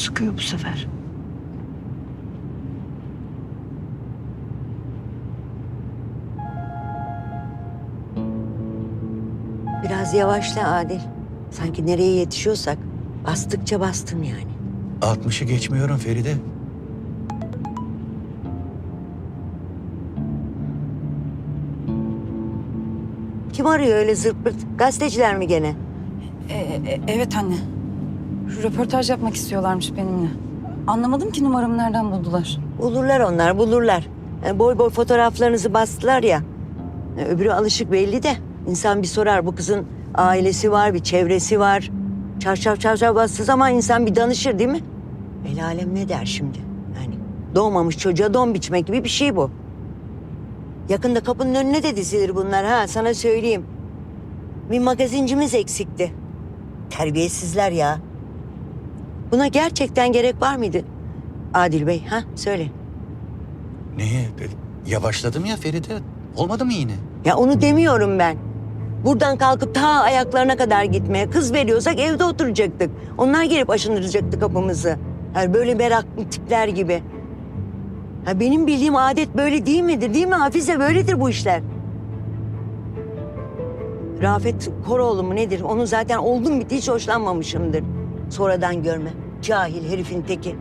sıkıyor bu sefer. Biraz yavaşla Adil. Sanki nereye yetişiyorsak bastıkça bastın yani. 60'ı geçmiyorum Feride. Kim arıyor öyle zırt pırt? Gazeteciler mi gene? E, e, evet anne. Röportaj yapmak istiyorlarmış benimle. Anlamadım ki numaramı nereden buldular. Bulurlar onlar bulurlar. E, boy boy fotoğraflarınızı bastılar ya. E, öbürü alışık belli de. İnsan bir sorar bu kızın ailesi var, bir çevresi var. Çarşaf çarşaf bastığı zaman insan bir danışır değil mi? El alem ne der şimdi? Yani doğmamış çocuğa don biçmek gibi bir şey bu. Yakında kapının önüne de dizilir bunlar ha sana söyleyeyim. Bir magazincimiz eksikti. Terbiyesizler ya. Buna gerçekten gerek var mıydı? Adil Bey ha söyle. Neye? Yavaşladım ya Feride. Olmadı mı yine? Ya onu demiyorum ben. Buradan kalkıp ta ayaklarına kadar gitmeye kız veriyorsak evde oturacaktık. Onlar gelip aşındıracaktı kapımızı. Yani böyle meraklı tipler gibi. Ha benim bildiğim adet böyle değil midir? Değil mi Hafize? Böyledir bu işler. Rafet Koroğlu mu nedir? Onu zaten oldum bitti hiç hoşlanmamışımdır. Sonradan görme. Cahil herifin teki.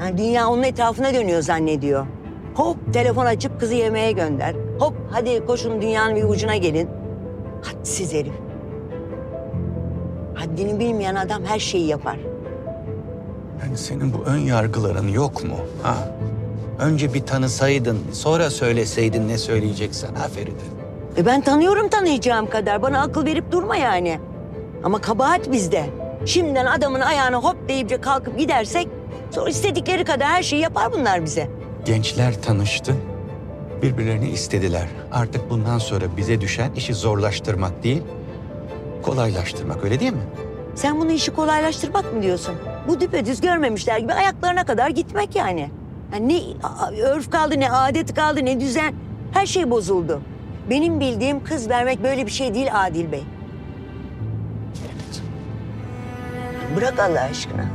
Yani dünya onun etrafına dönüyor zannediyor. Hop telefon açıp kızı yemeğe gönder. Hop hadi koşun dünyanın bir ucuna gelin. Hadsiz herif. Haddini bilmeyen adam her şeyi yapar. Yani senin bu ön yargıların yok mu? Ha? Önce bir tanısaydın, sonra söyleseydin ne söyleyeceksen ha Feride. E ben tanıyorum tanıyacağım kadar. Bana akıl verip durma yani. Ama kabahat bizde. Şimdiden adamın ayağına hop deyip kalkıp gidersek... ...sonra istedikleri kadar her şeyi yapar bunlar bize. Gençler tanıştı, birbirlerini istediler. Artık bundan sonra bize düşen işi zorlaştırmak değil, kolaylaştırmak öyle değil mi? Sen bunu işi kolaylaştırmak mı diyorsun? Bu düpedüz görmemişler gibi ayaklarına kadar gitmek yani. Yani ne örf kaldı, ne adet kaldı, ne düzen. Her şey bozuldu. Benim bildiğim kız vermek böyle bir şey değil Adil Bey. Bırak Allah aşkına.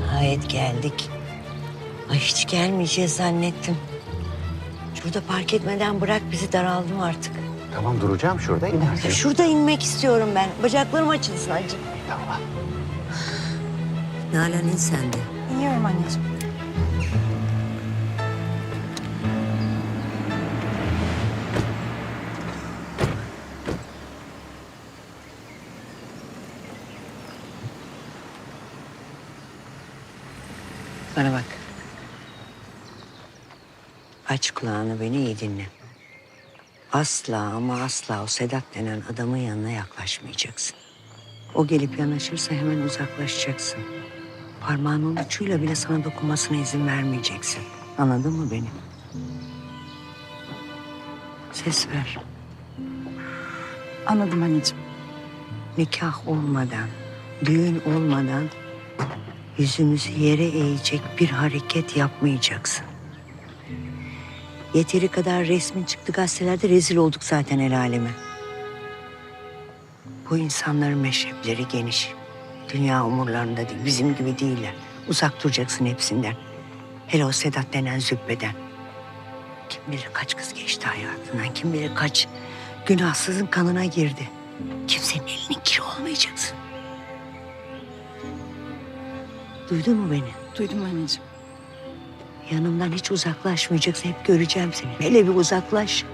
Nihayet geldik. Ay hiç gelmeyeceğiz zannettim. Şurada park etmeden bırak bizi daraldım artık. Tamam duracağım şurada inersin. şurada inmek istiyorum ben. Bacaklarım açılsın acı. Tamam. Nalan in sen de. İniyorum anneciğim. Bana bak. Aç kulağını beni iyi dinle. Asla ama asla o Sedat denen adamın yanına yaklaşmayacaksın. O gelip yanaşırsa hemen uzaklaşacaksın. Parmağının ucuyla bile sana dokunmasına izin vermeyeceksin. Anladın mı beni? Ses ver. Anladım anneciğim. Nikah olmadan, düğün olmadan yüzümüzü yere eğecek bir hareket yapmayacaksın. Yeteri kadar resmin çıktı gazetelerde rezil olduk zaten el aleme. Bu insanların meşrepleri geniş. Dünya umurlarında değil, bizim gibi değiller. Uzak duracaksın hepsinden. Hele o Sedat denen züppeden. Kim bilir kaç kız geçti hayatından, kim bilir kaç günahsızın kanına girdi. Kimsenin elinin kiri olmayacaksın. Duydun mu beni? Duydum anneciğim. Yanımdan hiç uzaklaşmayacaksın. Hep göreceğim seni. Hele bir uzaklaş.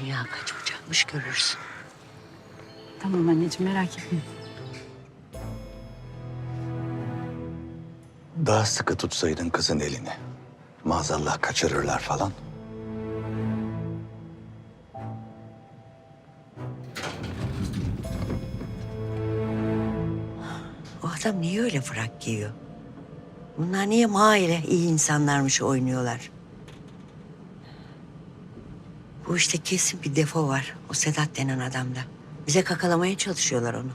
Dünya kaç bucakmış görürsün. Tamam anneciğim merak etme. Daha sıkı tutsaydın kızın elini. Maazallah kaçırırlar falan. O adam niye öyle frak giyiyor? Bunlar niye maile iyi insanlarmış oynuyorlar? Bu işte kesin bir defo var o Sedat denen adamda. Bize kakalamaya çalışıyorlar onu.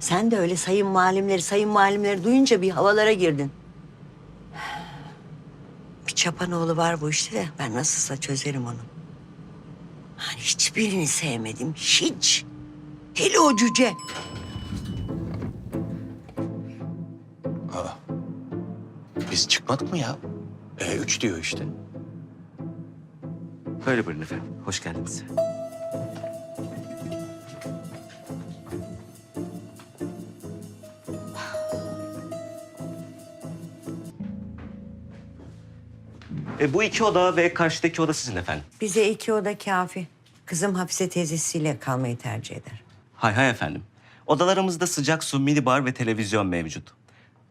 Sen de öyle sayın malimleri, sayın malimleri duyunca bir havalara girdin. Bir çapanoğlu var bu işte de ben nasılsa çözerim onu. Hani hiçbirini sevmedim, hiç. Hele o cüce. Biz çıkmadık mı ya? E, üç diyor işte. Böyle buyurun efendim. Hoş geldiniz. E, bu iki oda ve karşıdaki oda sizin efendim. Bize iki oda kafi. Kızım Hafize teyzesiyle kalmayı tercih eder. Hay hay efendim. Odalarımızda sıcak su, minibar ve televizyon mevcut.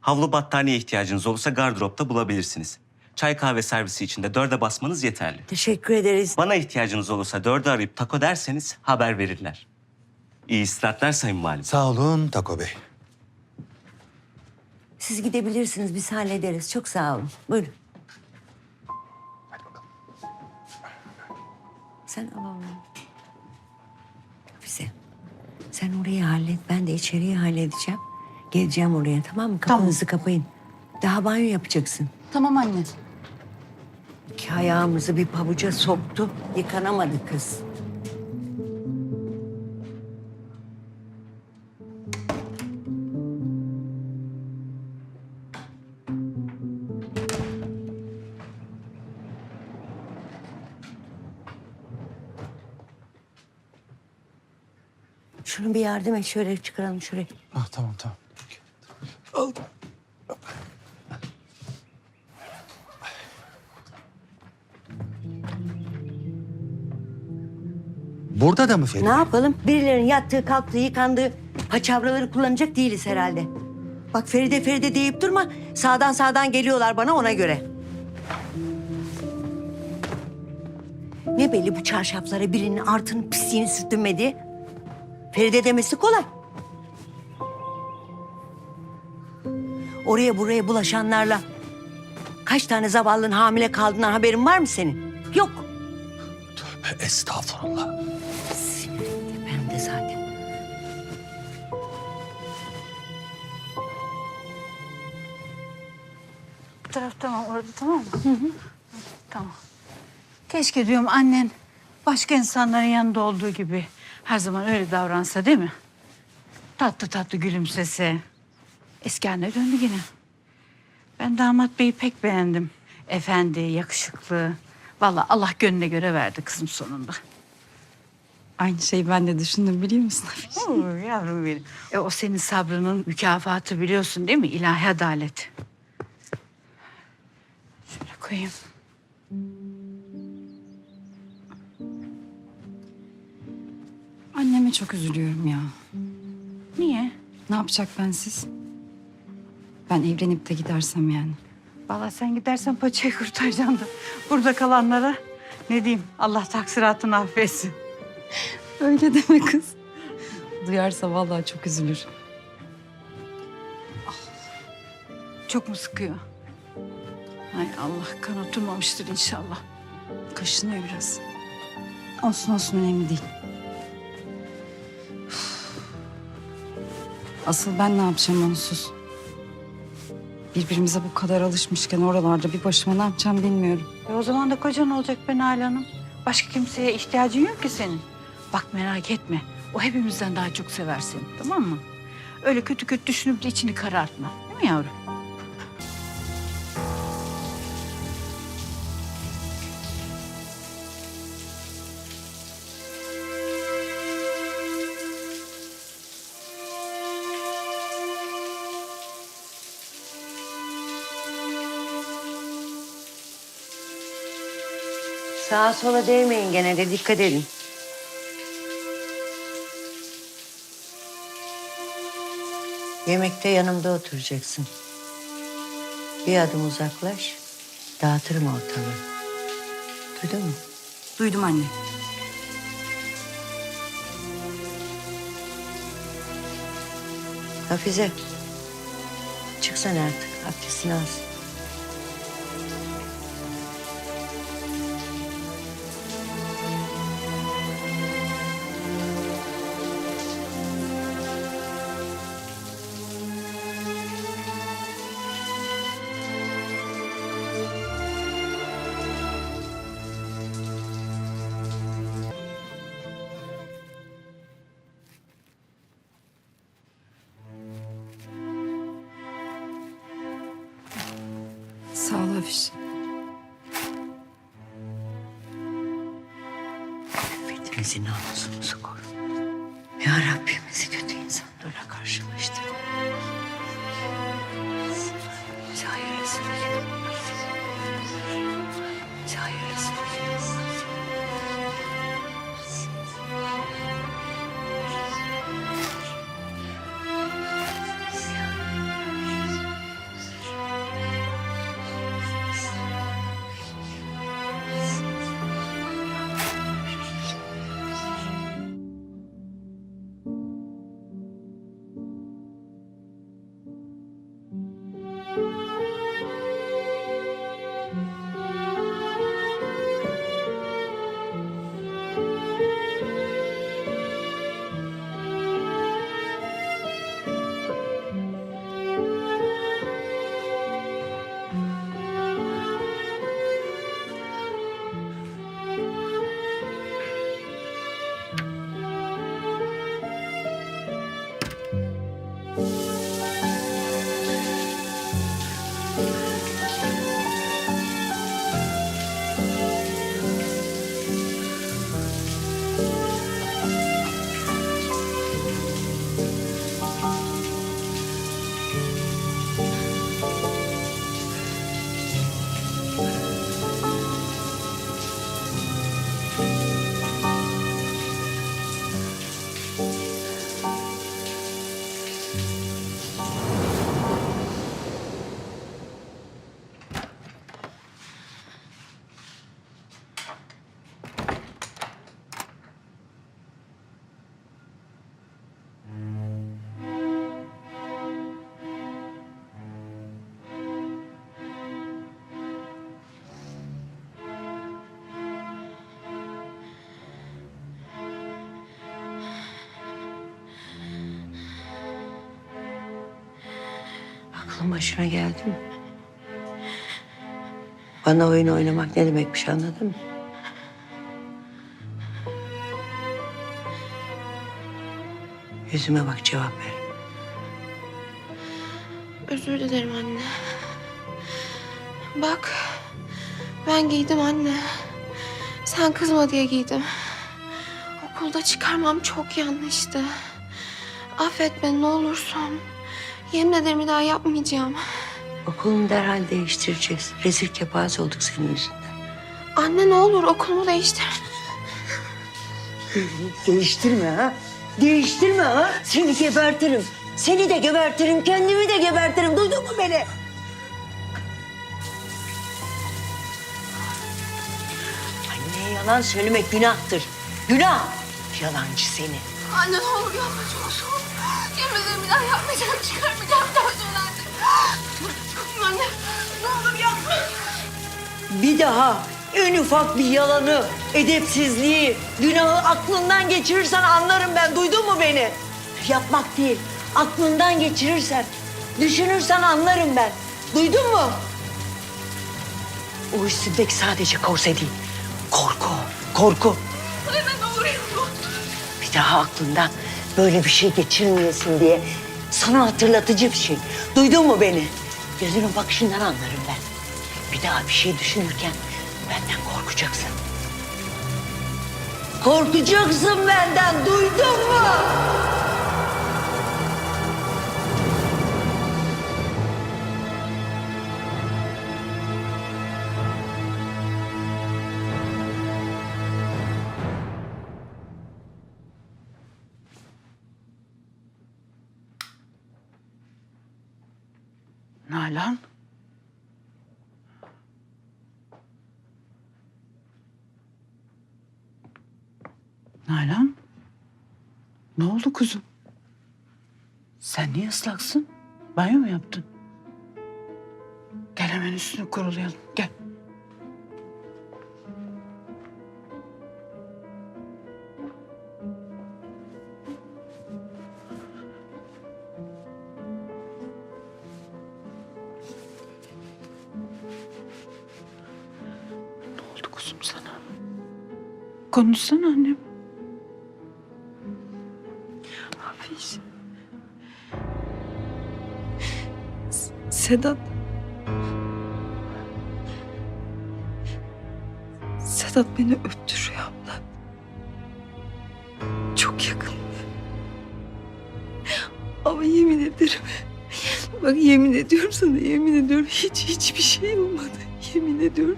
Havlu battaniye ihtiyacınız olursa gardıropta bulabilirsiniz. Çay kahve servisi için de dörde basmanız yeterli. Teşekkür ederiz. Bana ihtiyacınız olursa dörde arayıp tako derseniz haber verirler. İyi istirahatler Sayın Valim. Sağ olun Tako Bey. Siz gidebilirsiniz, biz hallederiz. Çok sağ olun. Buyurun. Sen al onu. Hafize, sen orayı hallet, ben de içeriği halledeceğim. Geleceğim oraya, tamam mı? Kapınızı kapayın. Daha banyo yapacaksın. Tamam anne. İki ayağımızı bir pabuca soktu, yıkanamadı kız. Şunu bir yardım et, şöyle çıkaralım şuraya. Ah, tamam tamam. Burada da mı Feride? Ne yapalım? Birilerinin yattığı, kalktığı, yıkandığı paçavraları kullanacak değiliz herhalde. Bak Feride Feride deyip durma. Sağdan sağdan geliyorlar bana ona göre. Ne belli bu çarşaflara birinin artını pisliğini sürtünmedi. Feride demesi kolay. Oraya buraya bulaşanlarla kaç tane zavallının hamile kaldığından haberin var mı senin? Yok. Tövbe estağfurullah. Sinirli ben de zaten. Bu taraf tamam, orada tamam mı? Hı hı. Tamam. Keşke diyorum annen başka insanların yanında olduğu gibi her zaman öyle davransa değil mi? Tatlı tatlı gülümsese. Eski haline döndü yine. Ben damat beyi pek beğendim. Efendi, yakışıklı. Vallahi Allah gönlüne göre verdi kızım sonunda. Aynı şeyi ben de düşündüm biliyor musun? Oo, yavrum benim. E, o senin sabrının mükafatı biliyorsun değil mi? İlahi adalet. Şöyle koyayım. Anneme çok üzülüyorum ya. Niye? Ne yapacak bensiz? Ben evlenip de gidersem yani. Vallahi sen gidersen paçayı kurtaracaksın da burada kalanlara ne diyeyim Allah taksiratını affetsin. Öyle deme kız. Duyarsa vallahi çok üzülür. Çok mu sıkıyor? Ay Allah kan oturmamıştır inşallah. Kaşınıyor biraz. Olsun olsun önemli değil. Asıl ben ne yapacağım onsuz? Birbirimize bu kadar alışmışken oralarda bir başıma ne yapacağım bilmiyorum. E o zaman da kocan olacak be Nalan Hanım. Başka kimseye ihtiyacın yok ki senin. Bak merak etme. O hepimizden daha çok sever seni tamam mı? Öyle kötü kötü düşünüp de içini karartma. Değil mi yavrum? Sağa sola değmeyin gene de dikkat edin. Yemekte yanımda oturacaksın. Bir adım uzaklaş, dağıtırım ortalığı. Duydun mu? Duydum anne. Hafize, çıksana artık, abdestini alsın. Aklın başına geldi mi? Bana oyun oynamak ne demekmiş anladın mı? Yüzüme bak cevap ver. Özür dilerim anne. Bak, ben giydim anne. Sen kızma diye giydim. Okulda çıkarmam çok yanlıştı. Affet beni ne olursun. Yemin ederim bir daha yapmayacağım. Okulunu derhal değiştireceğiz. Rezil kepaze olduk senin yüzünden. Anne ne olur okulumu değiştir. Değiştirme ha. Değiştirme ha. Seni gebertirim. Seni de gebertirim, kendimi de gebertirim. Duydun mu beni? Anneye yalan söylemek günahtır. Günah. Yalancı seni. Anne ne olur yapma çok zor. Yemin bir daha yapmayacağım. Çıkarmayacağım daha söylendim. Anne ne olur yapma. Bir daha en ufak bir yalanı, edepsizliği, günahı aklından geçirirsen anlarım ben. Duydun mu beni? Yapmak değil, aklından geçirirsen, düşünürsen anlarım ben. Duydun mu? O üstündeki sadece korse değil, korku, korku. Anne ne olur yapma. Bir daha aklından böyle bir şey geçirmeyesin diye sana hatırlatıcı bir şey. Duydun mu beni? Gözünün bakışından anlarım ben. Bir daha bir şey düşünürken benden korkacaksın. Korkacaksın benden, duydun mu? Nalan. Nalan. Ne oldu kuzum? Sen niye ıslaksın? Banyo mu yaptın? Gel hemen üstünü kurulayalım. Gel. Konuşsana annem. Hafiz. Sedat. Sedat beni öptü rüyamda. Çok yakın. Ama yemin ederim. Bak yemin ediyorum sana yemin ediyorum hiç hiçbir şey olmadı. Yemin ediyorum.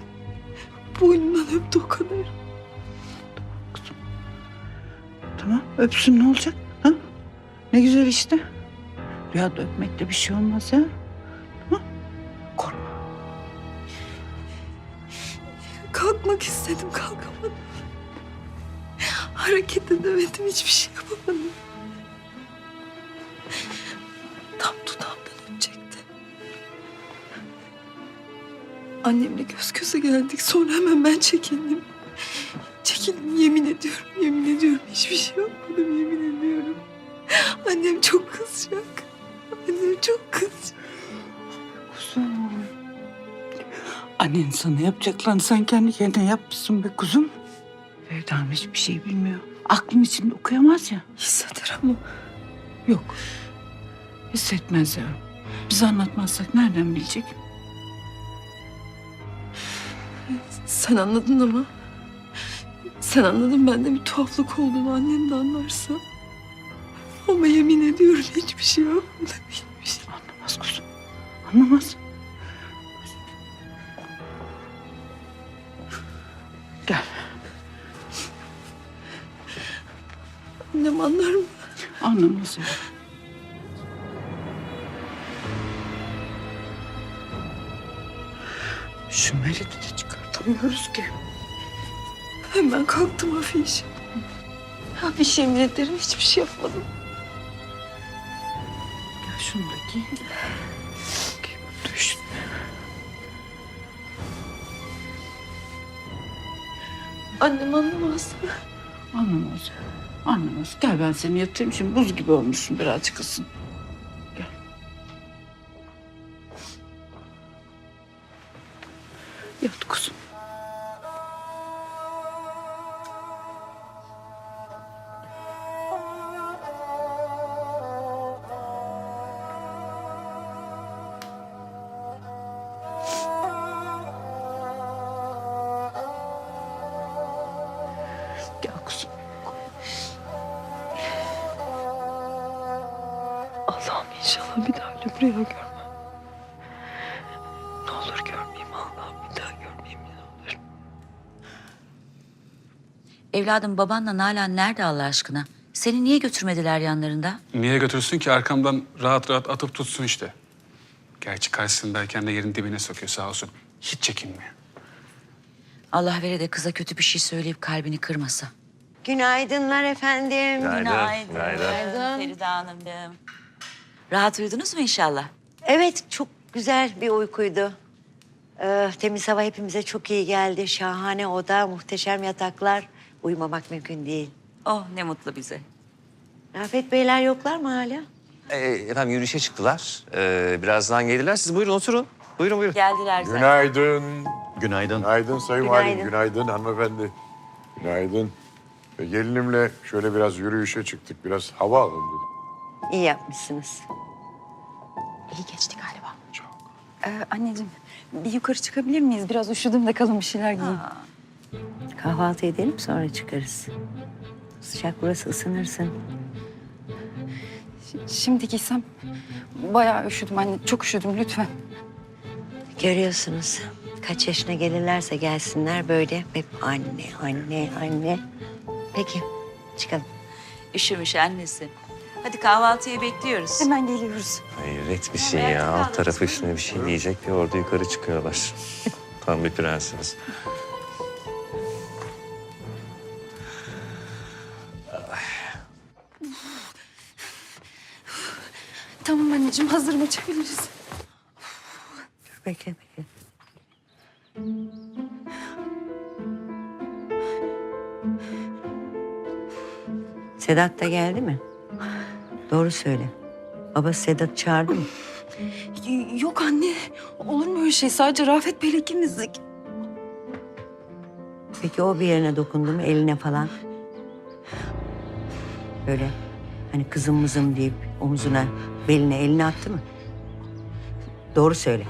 Boynumdan öptü o kadar. Öpsün ne olacak? Ha? Ne güzel işte. Rüyada öpmekle bir şey olmaz ya. Kalkmak istedim kalkamadım. Hareket edemedim hiçbir şey yapamadım. Tam dudağımdan öpecekti. Annemle göz göze geldik sonra hemen ben. Çekildim hiçbir şey yapmadım yemin ediyorum. Annem çok kızacak. Annem çok kızacak. Kuzum. Annen sana yapacaklarını sen kendi kendine yapmışsın be kuzum. Hanım hiçbir şey bilmiyor. Aklım içinde okuyamaz ya. Hisseder ama Yok. Hissetmez ya. Biz anlatmazsak nereden bilecek? Sen anladın ama. Sen anladın bende bir tuhaflık olduğunu annem de anlarsa. Ama yemin ediyorum hiçbir şey. Hiçbir şey. Anlamaz kuzum. Anlamaz. Gel. Annem anlar mı? Anlamaz ya. Şu Merit'i de çıkartamıyoruz ki. Hemen kalktım afiş. Afiş yemin ederim hiçbir şey yapmadım. Gel da üstüne. Annem anlamaz. Anlamaz. Anlamaz. Gel ben seni yatırayım şimdi buz gibi olmuşsun birazcık ısın. Allah'ım inşallah bir daha öyle bir rüya görmem. Ne olur görmeyeyim Allah'ım bir daha görmeyeyim ne olur. Evladım babanla Nalan nerede Allah aşkına? Seni niye götürmediler yanlarında? Niye götürsün ki arkamdan rahat rahat atıp tutsun işte. Gerçi karşısındayken de yerin dibine sokuyor sağ olsun. Hiç çekinmiyor. Allah vere de kıza kötü bir şey söyleyip kalbini kırmasa. Günaydınlar efendim. Günaydın. Günaydın. Feride Hanımcığım. Rahat uyudunuz mu inşallah? Evet çok güzel bir uykuydu. Ee, temiz hava hepimize çok iyi geldi. Şahane oda, muhteşem yataklar. Uyumamak mümkün değil. Oh ne mutlu bize. Rafet Beyler yoklar mı hala? Ee, efendim yürüyüşe çıktılar. Ee, birazdan gelirler. Siz buyurun oturun. Buyurun buyurun. Geldiler zaten. Günaydın. Günaydın. Günaydın Sayın Günaydın. Valim. Günaydın hanımefendi. Günaydın. E, gelinimle şöyle biraz yürüyüşe çıktık. Biraz hava alalım dedik. İyi yapmışsınız. İyi geçti galiba. Çok. Ee, anneciğim bir yukarı çıkabilir miyiz? Biraz üşüdüm de kalın bir şeyler giyeyim. Kahvaltı edelim sonra çıkarız. Sıcak burası ısınırsın. Ş- Şimdi giysem bayağı üşüdüm anne. Çok üşüdüm lütfen. Görüyorsunuz kaç yaşına gelirlerse gelsinler böyle hep anne, anne, anne. Peki çıkalım. Üşümüş annesi. Hadi kahvaltıya bekliyoruz. Hemen geliyoruz. Hayret bir şey ya. Alt tarafı üstüne bir şey diyecek bir orada yukarı çıkıyorlar. Tam bir prensiniz. Tamam anneciğim hazırım açabiliriz. Bekle bekle. Sedat da geldi mi? Doğru söyle. Babası Sedat çağırdı mı? Yok anne. Olur mu öyle şey? Sadece Rafet Bey'le ikimizdik. Peki o bir yerine dokundu mu eline falan? Böyle hani kızım mızım deyip omzuna beline elini attı mı? Doğru söyle.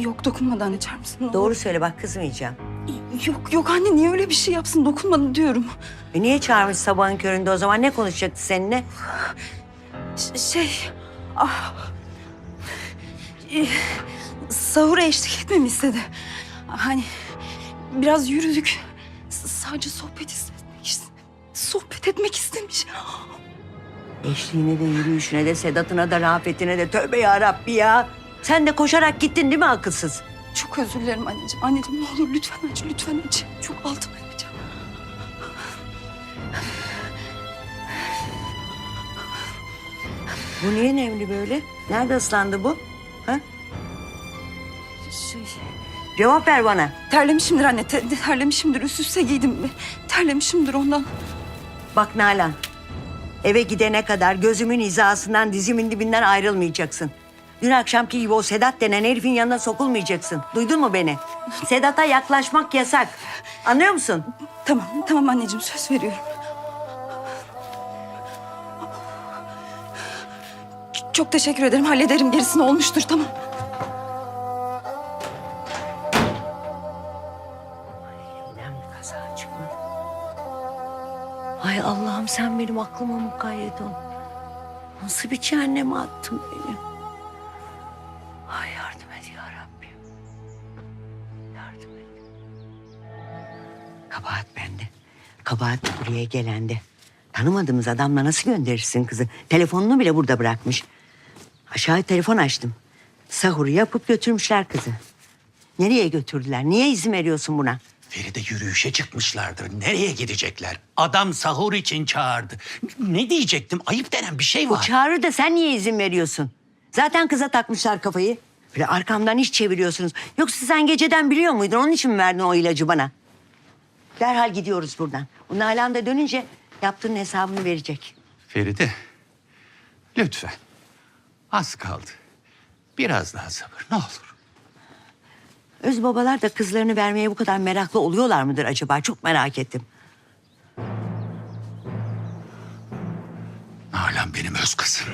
Yok dokunmadan? Ne olur? Doğru söyle bak kızmayacağım. Yok yok anne niye öyle bir şey yapsın dokunmadı diyorum. E niye çağırmış sabahın köründe o zaman? Ne konuşacaktı seninle? Ş- şey ah, e, sahura eşlik etmemi istedi. Hani biraz yürüdük. S- sadece sohbet istemiş. Sohbet etmek istemiş. Eşliğine de yürüyüşüne de Sedat'ına da Rafet'ine de tövbe ya Rabbi ya. Sen de koşarak gittin değil mi akılsız? Çok özür dilerim anneciğim. Anneciğim ne olur lütfen aç, lütfen aç. Çok altıma yapacağım. Bu niye nemli böyle? Nerede ıslandı bu? Ha? Şey, Cevap ver bana. terlemişimdir anne, te- terlemişimdir. Üst üste giydim. Terlemişimdir ondan. Bak Nalan. Eve gidene kadar gözümün hizasından dizimin dibinden ayrılmayacaksın. Dün akşamki gibi o Sedat denen herifin yanına sokulmayacaksın. Duydun mu beni? Sedat'a yaklaşmak yasak. Anlıyor musun? Tamam, tamam anneciğim söz veriyorum. Çok teşekkür ederim. Hallederim. Gerisini olmuştur. Tamam. Elimden bir kaza çıkmadı. Ay Allah'ım sen benim aklıma mukayyet ol. Nasıl bir cehenneme attın beni? Kabahat buraya gelende. Tanımadığımız adamla nasıl gönderirsin kızı? Telefonunu bile burada bırakmış. Aşağı telefon açtım. Sahuru yapıp götürmüşler kızı. Nereye götürdüler? Niye izin veriyorsun buna? Feride yürüyüşe çıkmışlardır. Nereye gidecekler? Adam sahur için çağırdı. Ne diyecektim? Ayıp denen bir şey O var. çağırır da sen niye izin veriyorsun? Zaten kıza takmışlar kafayı. Böyle arkamdan iş çeviriyorsunuz. Yoksa sen geceden biliyor muydun? Onun için mi verdin o ilacı bana? Derhal gidiyoruz buradan. Bu Nalan da dönünce yaptığın hesabını verecek. Feride, lütfen. Az kaldı. Biraz daha sabır ne olur. Öz babalar da kızlarını vermeye bu kadar meraklı oluyorlar mıdır acaba? Çok merak ettim. Nalan benim öz kızım.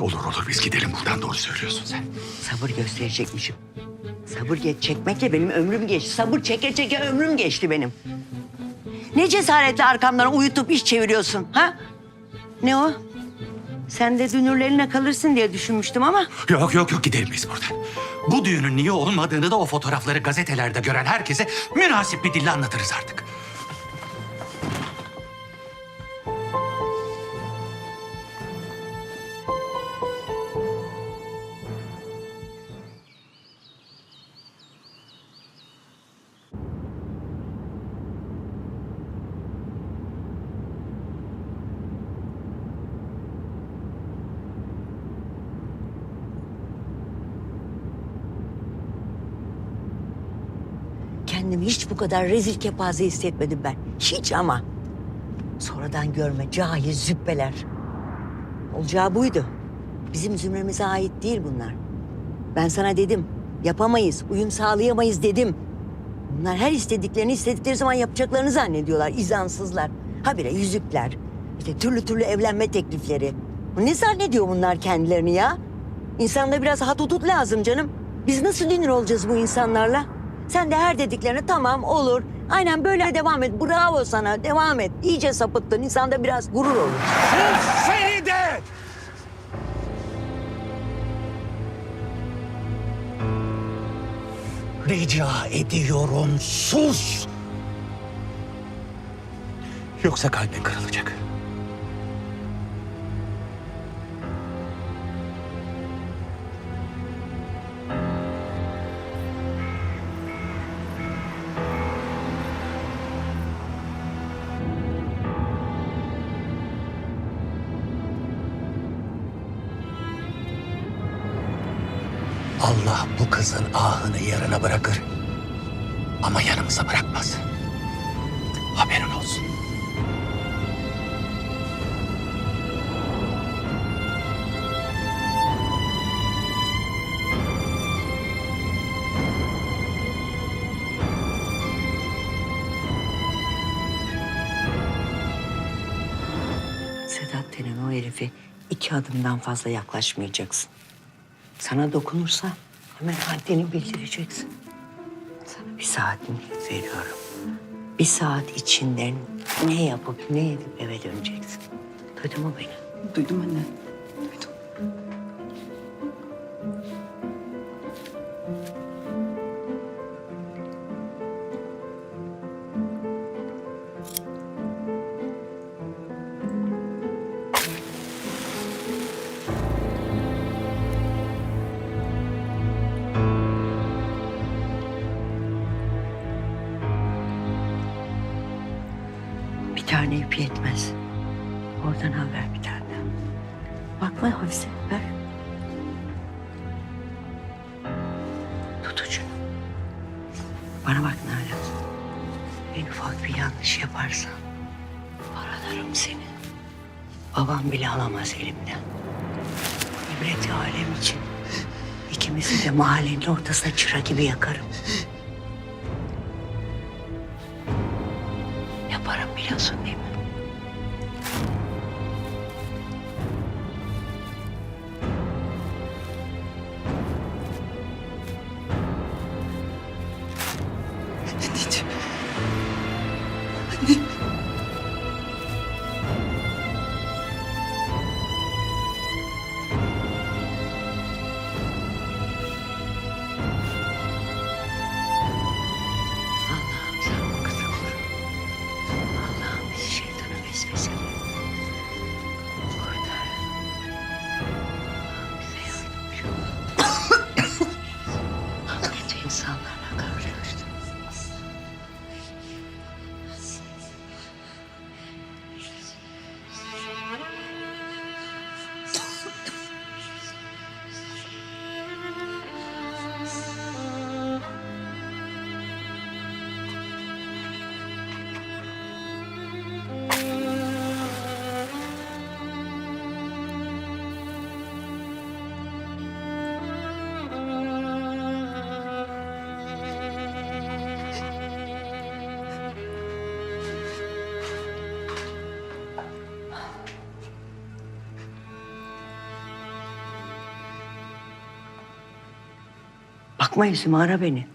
Olur olur biz gidelim buradan doğru söylüyorsun sen. Sabır gösterecekmişim. Sabır geç çekmekle benim ömrüm geçti. Sabır çeke çeke ömrüm geçti benim. Ne cesaretle arkamdan uyutup iş çeviriyorsun ha? Ne o? Sen de dünürlerine kalırsın diye düşünmüştüm ama... Yok yok yok gidelim biz buradan. Bu düğünün niye olmadığını da o fotoğrafları gazetelerde gören herkese münasip bir dille anlatırız artık. Kendimi hiç bu kadar rezil kepaze hissetmedim ben. Hiç ama. Sonradan görme cahil züppeler. Olacağı buydu. Bizim zümremize ait değil bunlar. Ben sana dedim. Yapamayız, uyum sağlayamayız dedim. Bunlar her istediklerini istedikleri zaman yapacaklarını zannediyorlar. izansızlar. Habire yüzükler. İşte türlü türlü evlenme teklifleri. Ne zannediyor bunlar kendilerini ya? İnsanda biraz hatutut lazım canım. Biz nasıl dünür olacağız bu insanlarla? Sen de her dediklerine tamam olur. Aynen böyle devam et. Bravo sana. Devam et. İyice sapıttın. İnsanda biraz gurur olur. Feride! Rica ediyorum sus. Yoksa kalbin kırılacak. Kızın ahını yarına bırakır. Ama yanımıza bırakmaz. Haberin olsun. Sedat o herife iki adımdan fazla yaklaşmayacaksın. Sana dokunursa Hemen haddini bildireceksin. Sana bir saatini veriyorum. Bir saat içinde ne yapıp ne edip eve döneceksin. Duydun mu beni? Duydum anne. Duydum. Seni. Babam bile alamaz elimden. İbret alem için. İkimizi de mahallenin ortasına çıra gibi yakarım. Yaparım biliyorsun değil mi? Bakma yüzüme ara beni.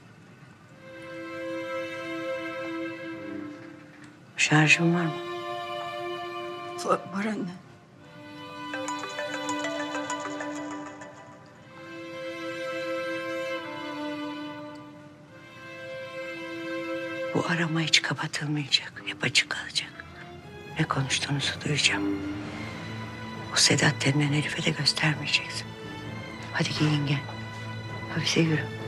Şarjın var mı? Var, var anne. Bu arama hiç kapatılmayacak. Hep açık kalacak. Ne konuştuğunuzu duyacağım. O Sedat denilen herife de göstermeyeceksin. Hadi giyin gel. Hafize yürü.